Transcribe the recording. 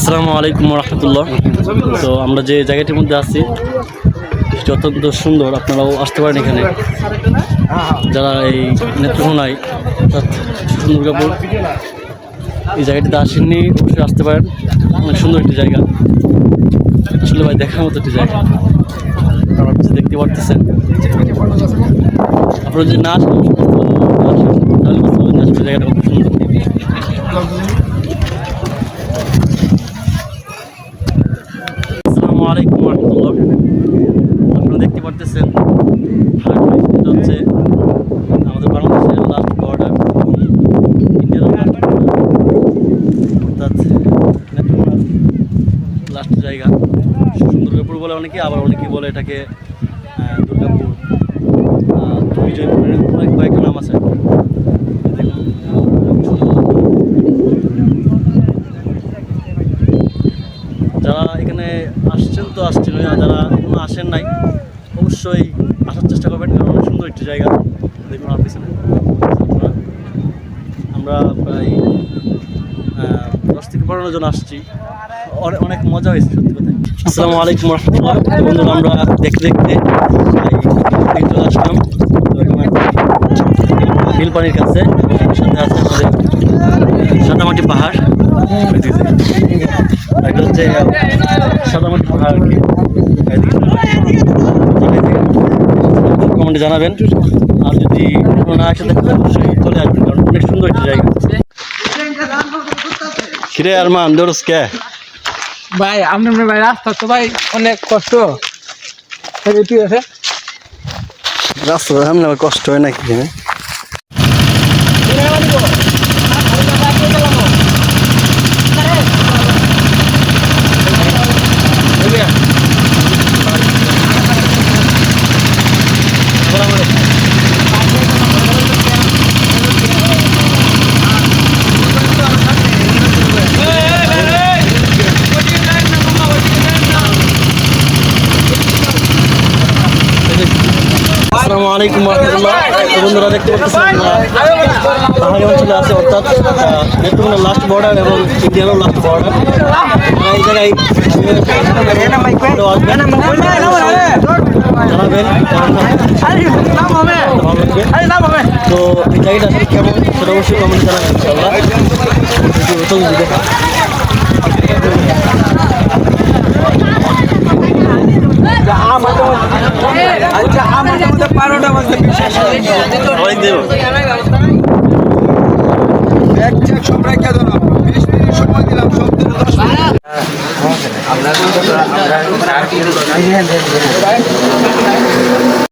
আসসালামু আলাইকুম রহমতুল্লাহ তো আমরা যে জায়গাটির মধ্যে আছি, সেটি অত্যন্ত সুন্দর, আপনারাও আসতে পারেন এখানে। যারা এই নেত্রকোনায় অর্থাৎ দুর্গাপুর এই জায়গাটিতে আসেননি, অবশ্যই আসতে পারেন। অনেক সুন্দর একটি জায়গা। আসলে ভাই, দেখার মতো একটি জায়গা। আপনারা দেখতে পারতেছেন। আপনারা যদি না আসেন জায়গাটা খুব সুন্দর আসসালামু আলাইকুম রহমতুল্লাহ আপনারা দেখতে পারতেছেন হচ্ছে আমাদের বাংলাদেশের লাস্ট বর্ডার ইন্ডিয়ার লাস্ট অর্থাৎ লাস্ট জায়গা। দুর্গাপুর বলে অনেকে আবার অনেকে বলে এটাকে দুর্গাপুর। আহ, বিজয়পুর অনেক কয়েকটা নাম আছে। যারা এখানে আসছেন তো আসছেন যারা এখনও আসেন নাই অবশ্যই আসার চেষ্টা করবেন, কারণ অনেক সুন্দর একটি জায়গা দেখুন আমার পিছনে। আমরা প্রায় দশ থেকে পনেরো জন আসছি। অনেক মজা হয়েছে, সত্যি কথা। আসসালামু আলাইকুম রহমতুল্লাহ। বন্ধুরা, আমরা দেখতে দেখতে চলে আসলাম। নীলপানির কাছে, সাথে আছে আমাদের সাদামাটি পাহাড়। হচ্ছে সাদামাটি পাহাড় আর কি কমেন্টে জানাবেন। আর যদি না অবশ্যই চলে আসবেন কারণ অনেক সুন্দর একটি জায়গা। কিরে আরমান কে? ভাই আপনার ভাই রাস্তা তো ভাই অনেক কষ্ট। ঠিক আছে? রাস্তা সামনে আবার কষ্ট হয় নাকি এখানে আসসালামু আলাইকুম রহমতুল্লাহ। বন্ধুরা দেখতে পাচ্ছেন পাহাড়ি অঞ্চলে আছে, অর্থাৎ নেত্রকোনা লাস্ট বর্ডার এবং ইন্ডিয়ানও লাস্ট বর্ডার এই জায়গায় তো এই জায়গাটা কেমন, সেটা অবশ্যই কমেন্টে জানাবেন ইনশাল্লাহ চলুন দেখা সবাই দেব এক চেক সব রেখে দিলাম বিশ মিনিট সময় দিলাম সব দশ মিনিট